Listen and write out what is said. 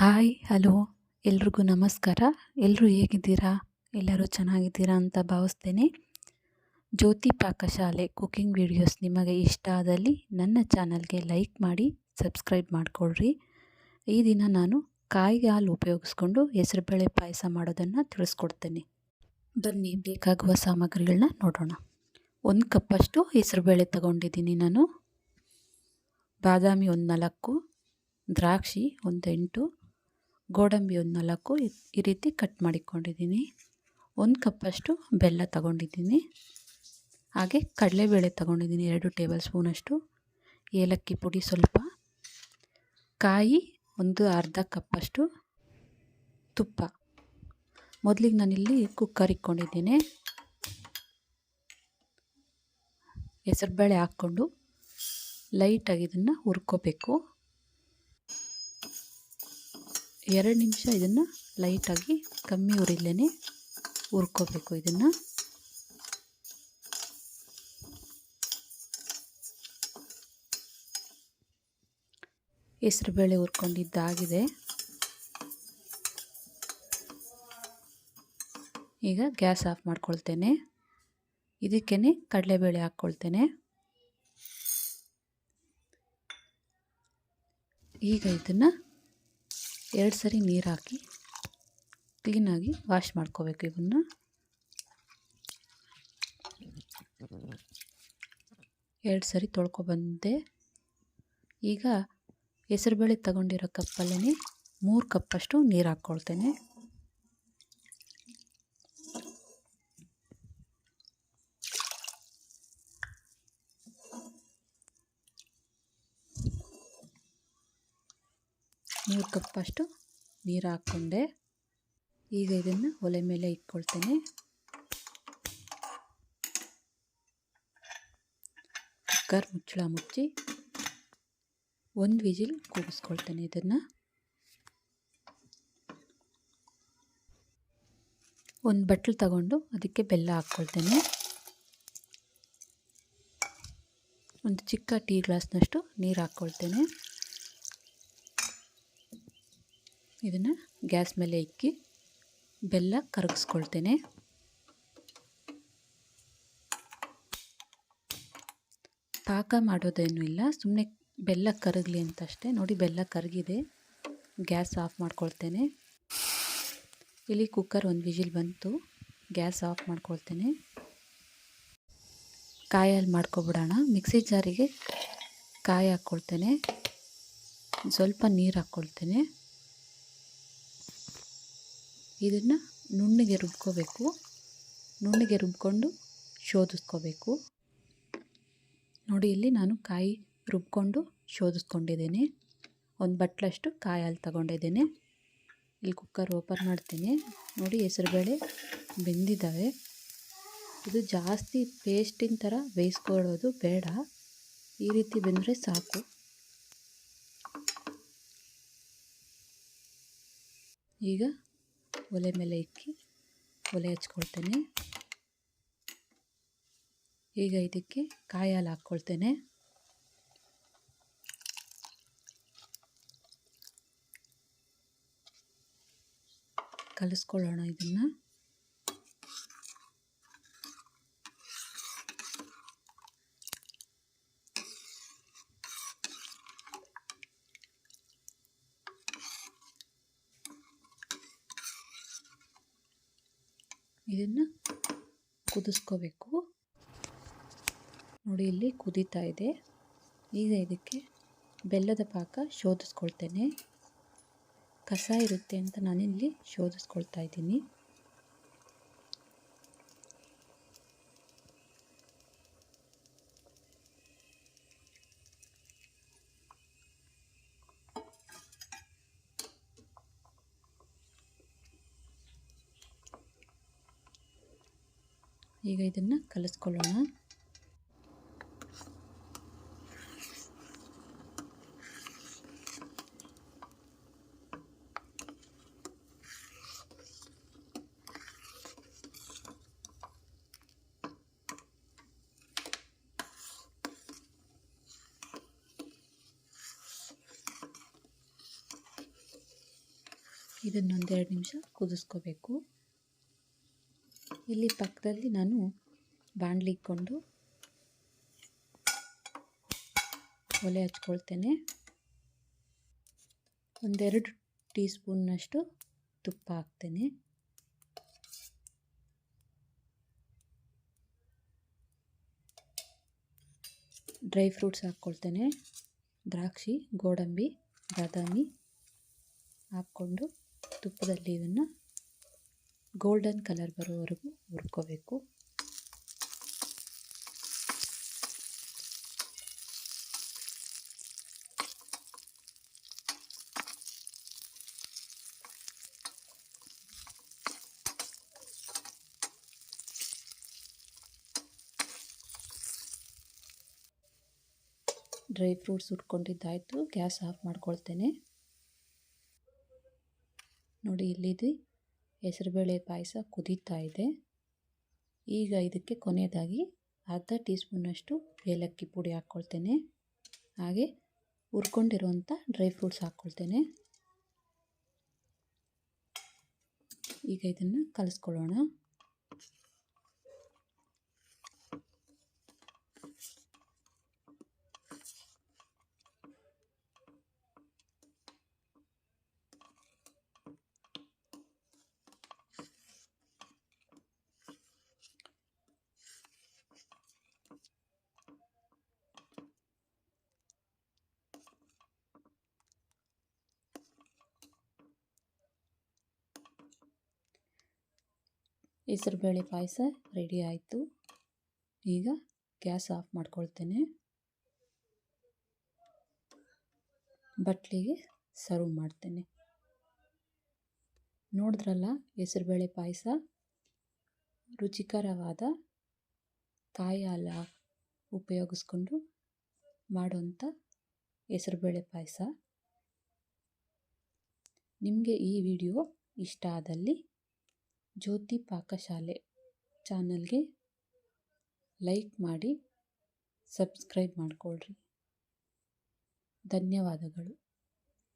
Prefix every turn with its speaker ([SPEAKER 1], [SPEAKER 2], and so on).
[SPEAKER 1] Hi, hello. ಎಲ್ರಿಗೂ ನಮಸ್ಕಾರ. ಎಲ್ಲರೂ ಹೇಗಿದ್ದೀರಾ? ಎಲ್ಲರೂ ಚೆನ್ನಾಗಿದ್ದೀರಾ ಅಂತ ಭಾವಿಸ್ತೇನೆ. ಜ್ಯೋತಿ ಪಾಕಶಾಲೆ ಕುಕಿಂಗ್ ವಿಡಿಯೋಸ್ ನಿಮಗೆ ಇಷ್ಟ ಆದಲ್ಲಿ ನನ್ನ ಚಾನಲ್ಗೆ ಲೈಕ್ ಮಾಡಿ, ಸಬ್ಸ್ಕ್ರೈಬ್ ಮಾಡಿಕೊಳ್ಳ್ರಿ ಈ ದಿನ ನಾನು ಕಾಯಿಗೆ ಹಾಲು ಉಪಯೋಗಿಸ್ಕೊಂಡು ಹೆಸರುಬೇಳೆ ಪಾಯಸ ಮಾಡೋದನ್ನು ತಿಳಿಸ್ಕೊಡ್ತೇನೆ. ಬನ್ನಿ, ಬೇಕಾಗುವ ಸಾಮಗ್ರಿಗಳನ್ನ ನೋಡೋಣ. ಒಂದು ಕಪ್ಪಷ್ಟು ಹೆಸರುಬೇಳೆ ತಗೊಂಡಿದ್ದೀನಿ ನಾನು. ಬಾದಾಮಿ ಒಂದು ನಾಲ್ಕು, ದ್ರಾಕ್ಷಿ ಒಂದು ಎಂಟು ಗೋಡಂಬಿ ಒಂದು ನಾಲ್ಕು ಈ ರೀತಿ ಕಟ್ ಮಾಡಿಕೊಂಡಿದ್ದೀನಿ. ಒಂದು ಕಪ್ಪಷ್ಟು ಬೆಲ್ಲ ತಗೊಂಡಿದ್ದೀನಿ. ಹಾಗೆ ಕಡಲೆಬೇಳೆ ತಗೊಂಡಿದ್ದೀನಿ, ಎರಡು ಟೇಬಲ್ ಸ್ಪೂನಷ್ಟು. ಏಲಕ್ಕಿ ಪುಡಿ ಸ್ವಲ್ಪ. ಕಾಯಿ ಒಂದು ಅರ್ಧ ಕಪ್ಪಷ್ಟು ತುಪ್ಪ. ಮೊದಲಿಗೆ ನಾನಿಲ್ಲಿ ಕುಕ್ಕರ್ ಇಕ್ಕೊಂಡಿದ್ದೀನಿ. ಹೆಸರುಬೇಳೆ ಹಾಕ್ಕೊಂಡು ಲೈಟಾಗಿ ಇದನ್ನು ಹುರ್ಕೋಬೇಕು. ಎರಡು ನಿಮಿಷ ಇದನ್ನು ಲೈಟಾಗಿ ಕಮ್ಮಿ ಉರಿಲೇ ಹುರ್ಕೋಬೇಕು ಇದನ್ನು. ಹೆಸರುಬೇಳೆ ಹುರ್ಕೊಂಡಿದ್ದಾಗಿದೆ. ಈಗ ಗ್ಯಾಸ್ ಆಫ್ ಮಾಡ್ಕೊಳ್ತೇನೆ. ಇದಕ್ಕೇ ಕಡಲೆಬೇಳೆ ಹಾಕ್ಕೊಳ್ತೇನೆ. ಈಗ ಇದನ್ನು ಎರಡು ಸರಿ ನೀರು ಹಾಕಿ ಕ್ಲೀನಾಗಿ ವಾಶ್ ಮಾಡ್ಕೋಬೇಕು ಇವನ್ನ ಎರಡು ಸರಿ ತೊಳ್ಕೊಬಂದೆ ಈಗ ಹೆಸರುಬೇಳೆ ತಗೊಂಡಿರೋ ಕಪ್ಪಲ್ಲೇ ಮೂರು ಕಪ್ಪಷ್ಟು ನೀರು ಹಾಕ್ಕೊಳ್ತೇನೆ. ಮೂರು ಕಪ್ಪಷ್ಟು ನೀರು ಹಾಕ್ಕೊಂಡೆ. ಈಗ ಇದನ್ನು ಒಲೆ ಮೇಲೆ ಇಟ್ಕೊಳ್ತೇನೆ. ಕುಕ್ಕರ್ ಮುಚ್ಚಳ ಮುಚ್ಚಿ ಒಂದು ವಿಜಿಲ್ ಕೂಗಿಸ್ಕೊಳ್ತೇನೆ ಇದನ್ನು. ಒಂದು ಬಟ್ಲು ತಗೊಂಡು ಅದಕ್ಕೆ ಬೆಲ್ಲ ಹಾಕ್ಕೊಳ್ತೇನೆ. ಒಂದು ಚಿಕ್ಕ ಟೀ ಗ್ಲಾಸ್ನಷ್ಟು ನೀರು ಹಾಕ್ಕೊಳ್ತೇನೆ. ಇದನ್ನು ಗ್ಯಾಸ್ ಮೇಲೆ ಇಕ್ಕಿ ಬೆಲ್ಲ ಕರಗಿಸ್ಕೊಳ್ತೇನೆ. ಪಾಕ ಮಾಡೋದೇನೂ ಇಲ್ಲ. ಸುಮ್ಮನೆ ಬೆಲ್ಲ ಕರಗಲಿ ಅಂತ ಅಷ್ಟೇ ನೋಡಿ, ಬೆಲ್ಲ ಕರಗಿದೆ. Gas off ಮಾಡ್ಕೊಳ್ತೇನೆ. ಇಲ್ಲಿ ಕುಕ್ಕರ್ ಒಂದು ವಿಜಿಲ್ ಬಂತು. ಗ್ಯಾಸ್ ಆಫ್ ಮಾಡ್ಕೊಳ್ತೇನೆ. ಕಾಯಲ್ಲಿ ಮಾಡ್ಕೊಬಿಡೋಣ. ಮಿಕ್ಸಿ ಜಾರಿಗೆ ಕಾಯಿ ಹಾಕ್ಕೊಳ್ತೇನೆ. ಸ್ವಲ್ಪ ನೀರು ಹಾಕ್ಕೊಳ್ತೇನೆ. ಇದನ್ನು ನುಣ್ಣಗೆ ರುಬ್ಕೋಬೇಕು. ನುಣ್ಣಗೆ ರುಬ್ಕೊಂಡು ಶೋಧಿಸ್ಕೋಬೇಕು. ನೋಡಿ, ಇಲ್ಲಿ ನಾನು ಕಾಯಿ ರುಬ್ಕೊಂಡು ಶೋಧಿಸ್ಕೊಂಡಿದ್ದೀನಿ. ಒಂದು ಬಟ್ಲಷ್ಟು ಕಾಯಿ ಹಾಲು ತಗೊಂಡಿದ್ದೇನೆ. ಇಲ್ಲಿ ಕುಕ್ಕರ್ ಓಪನ್ ಮಾಡ್ತೀನಿ. ನೋಡಿ, ಹೆಸರುಬೇಳೆ ಬೆಂದಿದ್ದಾವೆ. ಇದು ಜಾಸ್ತಿ ಪೇಸ್ಟಿನ ಥರ ಬೇಯಿಸ್ಕೊಳ್ಳೋದು ಬೇಡ. ಈ ರೀತಿ ಬೆಂದರೆ ಸಾಕು. ಈಗ ಒಲೆ ಮೇಲೆ ಇಕ್ಕಿ ಒಲೆ ಹಚ್ಕೊಳ್ತೇನೆ. ಈಗ ಇದಕ್ಕೆ ಕಾಯಿ ಹಾಲು ಹಾಕ್ಕೊಳ್ತೇನೆ. ಕಲಿಸ್ಕೊಳ್ಳೋಣ ಇದನ್ನು. ಇದನ್ನು ಕುದಿಸ್ಕೋಬೇಕು. ನೋಡಿ, ಇಲ್ಲಿ ಕುದೀತಾ ಇದೆ. ಈಗ ಇದಕ್ಕೆ ಬೆಲ್ಲದ ಪಾಕ ಶೋಧಿಸ್ಕೊಳ್ತೇನೆ. ಕಸ ಇರುತ್ತೆ ಅಂತ ನಾನಿಲ್ಲಿ ಶೋಧಿಸ್ಕೊಳ್ತಾ ಇದ್ದೀನಿ. ಈಗ ಇದನ್ನು ಕಲಿಸ್ಕೊಳ್ಳೋಣ. ಇದನ್ನೊಂದೆರಡು ನಿಮಿಷ ಕುದಿಸ್ಕೋಬೇಕು. ಇಲ್ಲಿ ಪಕ್ಕದಲ್ಲಿ ನಾನು ಬಾಣಲಿ ಇಕ್ಕೊಂಡು ಒಲೆ ಹಚ್ಕೊಳ್ತೇನೆ. ಒಂದೆರಡು ಟೀ ಸ್ಪೂನ್ನಷ್ಟು ತುಪ್ಪ ಹಾಕ್ತೇನೆ. ಡ್ರೈ ಫ್ರೂಟ್ಸ್ ಹಾಕ್ಕೊಳ್ತೇನೆ. ದ್ರಾಕ್ಷಿ, ಗೋಡಂಬಿ, ಬಾದಾಮಿ ಹಾಕ್ಕೊಂಡು ತುಪ್ಪದಲ್ಲಿ ಇದನ್ನು ಗೋಲ್ಡನ್ ಕಲರ್ ಬರೋವರೆಗೂ ಹುರ್ಕೋಬೇಕು. ಡ್ರೈ ಫ್ರೂಟ್ಸ್ ಹುಟ್ಕೊಂಡಿದ್ದಾಯಿತು ಗ್ಯಾಸ್ ಆಫ್ ಮಾಡ್ಕೊಳ್ತೇನೆ. ನೋಡಿ ಇಲ್ಲಿದೆ ಹೆಸರುಬೇಳೆ ಪಾಯಸ ಕುದೀತಾ ಇದೆ. ಈಗ ಇದಕ್ಕೆ ಕೊನೆಯದಾಗಿ ಅರ್ಧ ಟೀ ಸ್ಪೂನಷ್ಟು ಏಲಕ್ಕಿ ಪುಡಿ ಹಾಕ್ಕೊಳ್ತೇನೆ. ಹಾಗೆ ಹುರ್ಕೊಂಡಿರುವಂಥ ಡ್ರೈ ಫ್ರೂಟ್ಸ್ ಹಾಕ್ಕೊಳ್ತೇನೆ. ಈಗ ಇದನ್ನು ಕಲಿಸ್ಕೊಳ್ಳೋಣ. ಹೆಸರುಬೇಳೆ ಪಾಯಸ ರೆಡಿ ಆಯಿತು. ಈಗ ಗ್ಯಾಸ್ ಆಫ್ ಮಾಡ್ಕೊಳ್ತೇನೆ. ಬಟ್ಲಿಗೆ ಸರ್ವ್ ಮಾಡ್ತೇನೆ. ನೋಡಿದ್ರಲ್ಲ ಹೆಸರುಬೇಳೆ ಪಾಯಸ? ರುಚಿಕರವಾದ ಕಾಯಿ ಹಾಲ ಉಪಯೋಗಿಸ್ಕೊಂಡು ಮಾಡುವಂಥ ಹೆಸರುಬೇಳೆ ಪಾಯಸ. ನಿಮಗೆ ಈ ವಿಡಿಯೋ ಇಷ್ಟ ಆದಲ್ಲಿ ಜ್ಯೋತಿ ಪಾಕಶಾಲೆ ಚಾನಲ್ಗೆ ಲೈಕ್ ಮಾಡಿ ಸಬ್ಸ್ಕ್ರೈಬ್ ಮಾಡಿಕೊಳ್ಳ್ರಿ ಧನ್ಯವಾದಗಳು.